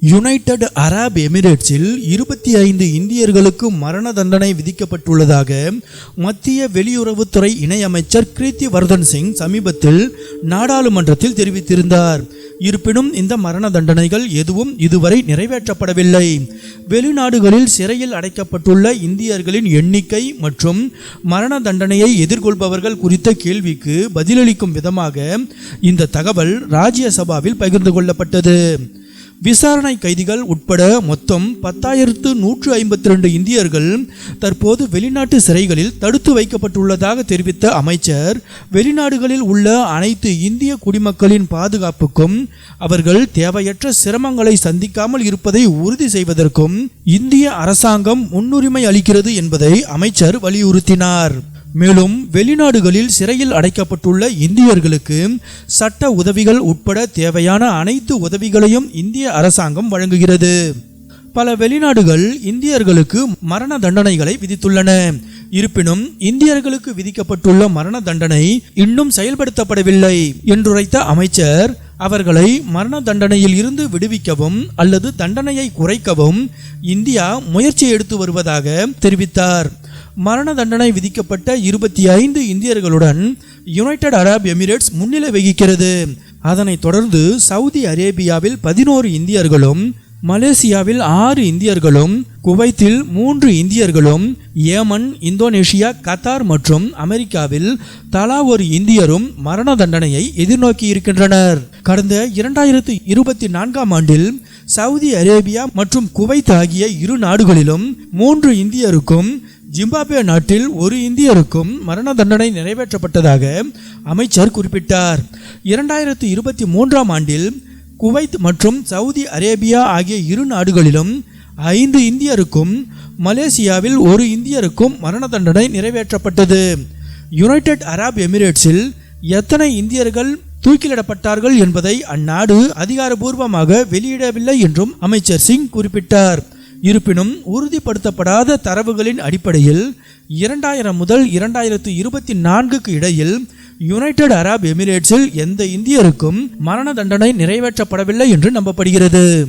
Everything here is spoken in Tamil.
யுனைடெட் அரப் எமிரேட்ஸில் இருபத்தி ஐந்து இந்தியர்களுக்கு மரண தண்டனை விதிக்கப்பட்டுள்ளதாக மத்திய வெளியுறவுத்துறை இணையமைச்சர் கிருத்தி வர்தன் சிங் சமீபத்தில் நாடாளுமன்றத்தில் தெரிவித்திருந்தார். இருப்பினும் இந்த மரண தண்டனைகள் எதுவும் இதுவரை நிறைவேற்றப்படவில்லை. வெளிநாடுகளில் சிறையில் அடைக்கப்பட்டுள்ள இந்தியர்களின் எண்ணிக்கை மற்றும் மரண தண்டனையை எதிர்கொள்பவர்கள் குறித்த கேள்விக்கு பதிலளிக்கும் விதமாக இந்த தகவல் ராஜ்யசபாவில் பகிர்ந்து கொள்ளப்பட்டது. விசாரணை கைதிகள் உட்பட மொத்தம் பத்தாயிரத்து நூற்று ஐம்பத்தி ரெண்டு இந்தியர்கள் தற்போது வெளிநாட்டு சிறைகளில் தடுத்து வைக்கப்பட்டுள்ளதாக தெரிவித்த அமைச்சர் வெளிநாடுகளில் உள்ள அனைத்து இந்திய குடிமக்களின் பாதுகாப்புக்கும் அவர்கள் தேவையற்ற சிரமங்களை சந்திக்காமல் இருப்பதை உறுதி செய்வதற்கும் இந்திய அரசாங்கம் முன்னுரிமை அளிக்கிறது என்பதை அமைச்சர் வலியுறுத்தினார். மேலும் வெளிநாடுகளில் சிறையில் அடைக்கப்பட்டுள்ள இந்தியர்களுக்கு சட்ட உதவிகள் உட்பட தேவையான அனைத்து உதவிகளையும் இந்திய அரசாங்கம் வழங்குகிறது. பல வெளிநாடுகள் இந்தியர்களுக்கு மரண தண்டனைகளை விதித்துள்ளன. இருப்பினும் இந்தியர்களுக்கு விதிக்கப்பட்டுள்ள மரண தண்டனை இன்னும் செயல்படுத்தப்படவில்லை என்றுரைத்த அமைச்சர் அவர்களை மரண தண்டனையில் இருந்து விடுவிக்கவும் அல்லது தண்டனையை குறைக்கவும் இந்தியா முயற்சி எடுத்து வருவதாக தெரிவித்தார். மரண தண்டனை விதிக்கப்பட்ட இருபத்தி ஐந்து இந்தியர்களுடன் யுனைடெட் அரப் எமிரேட்ஸ் முன்னிலை வகிக்கிறது. அதனைத் தொடர்ந்து சவுதி அரேபியாவில் பதினோரு இந்தியர்களும் மலேசியாவில் ஆறு இந்தியர்களும் குவைத்தில் மூன்று இந்தியர்களும் ஏமன் இந்தோனேஷியா கத்தார் மற்றும் அமெரிக்காவில் தலா ஒரு இந்தியரும் மரண தண்டனையை எதிர்நோக்கி இருக்கின்றனர். கடந்த இரண்டாயிரத்து இருபத்தி நான்காம் ஆண்டில் சவுதி அரேபியா மற்றும் குவைத் ஆகிய இரு நாடுகளிலும் மூன்று இந்தியருக்கும் ஜிம்பாப்வே நாட்டில் ஒரு இந்தியருக்கும் மரண தண்டனை நிறைவேற்றப்பட்டதாக அமைச்சர் குறிப்பிட்டார். இரண்டாயிரத்து இருபத்தி மூன்றாம் ஆண்டில் குவைத் மற்றும் சவுதி அரேபியா ஆகிய இரு நாடுகளிலும் ஐந்து இந்தியருக்கும் மலேசியாவில் ஒரு இந்தியருக்கும் மரண தண்டனை நிறைவேற்றப்பட்டது. யுனைடெட் அரப் எமிரேட்ஸில் எத்தனை இந்தியர்கள் தூக்கிலிடப்பட்டார்கள் என்பதை அந்நாடு அதிகாரபூர்வமாக வெளியிடவில்லை என்றும் அமைச்சர் சிங் குறிப்பிட்டார். இருப்பினும் உறுதிப்படுத்தப்படாத தரவுகளின் அடிப்படையில் இரண்டாயிரம் முதல் இரண்டாயிரத்து இருபத்தி நான்குக்கு இடையில் யுனைடெட் அரப் எமிரேட்ஸில் எந்த இந்தியருக்கும் மரண தண்டனை நிறைவேற்றப்படவில்லை என்று நம்பப்படுகிறது.